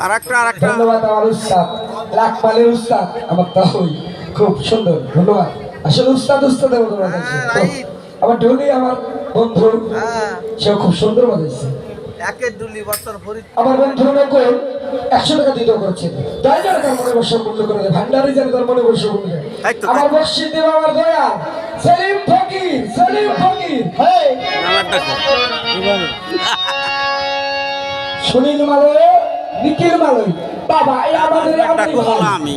আর একটা আর একটা ধন্যবাদ আমার উস্তাদ। লাখ উস্তাদ আমার তাহই খুব সুন্দর ধন্যবাদ। আসলে উস্তাদ উস্তাদের মতো বাজাইছে right. আমার ঢোলি আমার বন্ধু সেও খুব সুন্দর বাজাইছে একের ডুলি বর্তমান ফরিদ আমার বন্ধু নকল একশো টাকা দিতে করছে। তাই যেন তার মনে বর্ষ মূল্য করে ভান্ডারি যেন তার মনে বর্ষ মূল্য দেয়। এই তো, আমার বর্ষি দেব আমার দয়া। সেলিম ফকির সেলিম ফকির। হেই। আমার দেখো সুনীল মালয় নিখিল মালয়। বাবা এই আমাদের আমি।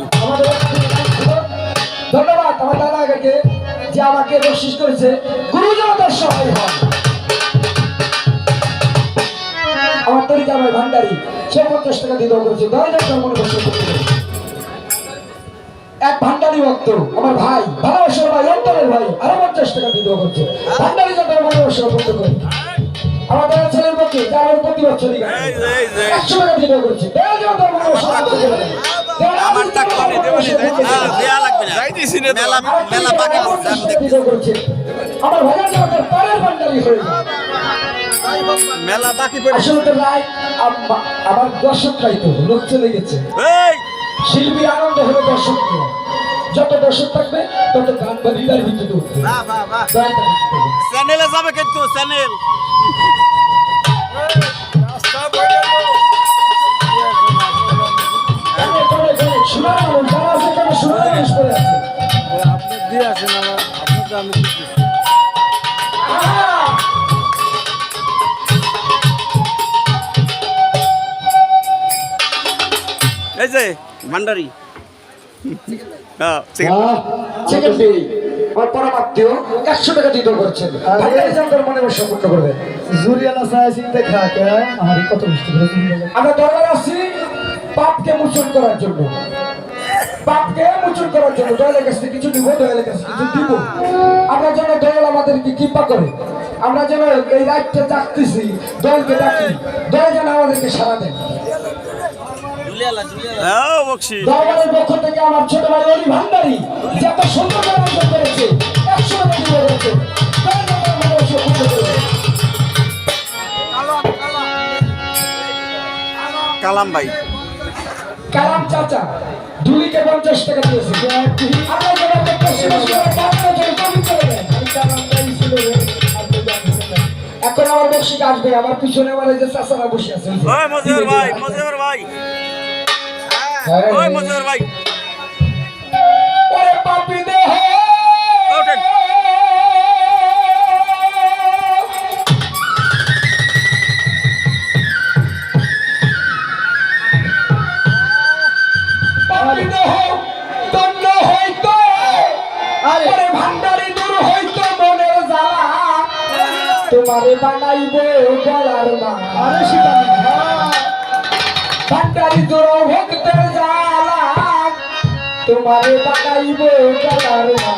ধন্যবাদ আমার দাদা যে আমাকে বকশিস করেছে। গুরুজনতার সহায় হন আমার তরিকা আমার ভান্ডারি সে পঞ্চাশ টাকা দিতে করেছে। দশ হাজার মনে বসে এক ভান্ডারি ভক্ত আমার ভাই ভালোবাসার ভাই অন্তরের ভাই আরও পঞ্চাশ টাকা দিতে করছে। ভান্ডারি মনে বসে বন্ধ করে। আমাদের যার প্রতি। একশো টাকা করছে দেবনি হ্যাঁ, দেয়া লাগবে না। মেলা মেলা বাকি আমি। আমার ভাইয়ের জগতের পরের ভান্ডারি হয়ে মেলা বাকি পড়ে। আসলে তো রায় আমার দর্শকরাই তো লোক চলে গেছে। শিল্পী আনন্দ হলো দর্শক যত দর্শক থাকবে তত গান বা দিতে হবে। চ্যানেলে যাবে কিন্তু চ্যানেল। আপনাকে আমি এই যে ভান্ডারি। হ্যাঁ আমার পরমাত্মীয় একশো টাকা দিতে করছেন। ভান্ডারি যন্ত্র মনে বসে পূর্ণ করবে। জুরিয়ানা সাহেব আরে কত মিষ্টি আমরা দরবার আসছি পাপকে মোচন করার জন্য। মোচন করার জন্য দয়ালের কাছে কিছু দিব দয়ালের কাছে কিছু দিব। আমরা যেন দয়াল আমাদেরকে কৃপা করে আমরা যেন এই রাতটা ডাকতেছি দয়ালকে ডাকি। দয়াল যেন আমাদেরকে সারা দেয়। হ্যাঁ দরবারের পক্ষ থেকে আমার ছোট ভাই অলি ভান্ডারি যে এত সুন্দর আয়োজন করেছে একশো টাকা দিয়ে রয়েছে দয়াল যেন আমাদের সফল করে। কালাম ভাই। কালাম চাচা দুলিকে পঞ্চাশ টাকা দিয়েছে আমরা। এখন আমার বক্সিক আসবে আমার পিছনে আমার এই যে চাচারা বসে আছে ভাই ভাই হ্যাঁ। ওই ভাই আরে ভান্ডারি দূর হইতো মনের জ্বালা। তোমারে বানাইব গলার মা আরে শিকারি ভান্ডারি দূর ভক্তের জ্বালা। তোমারে বানাইব গলার মা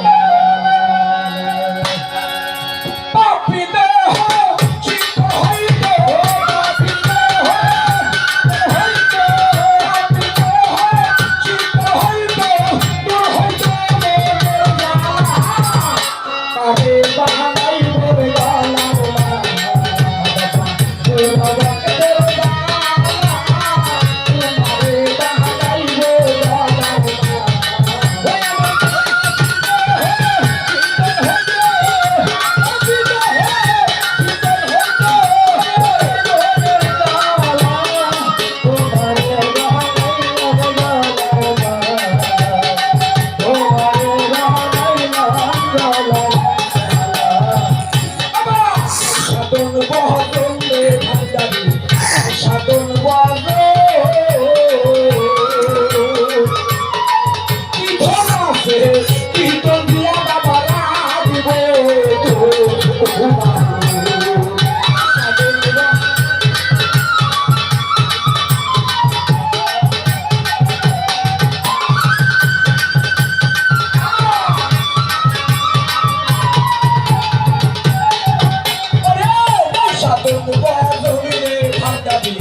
সাধন বদলে ভান্ডারি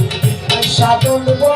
সাধন বদলে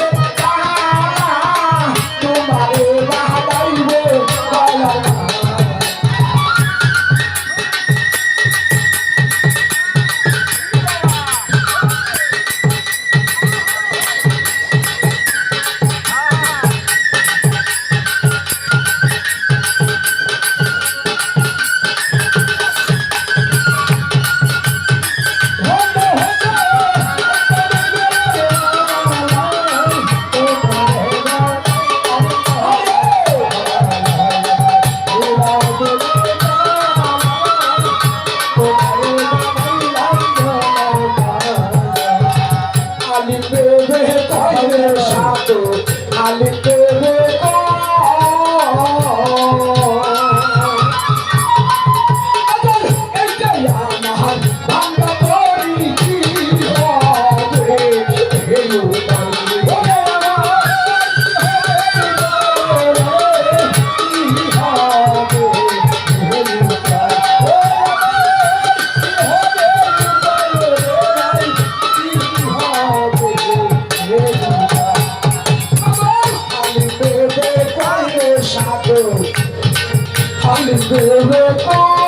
আমার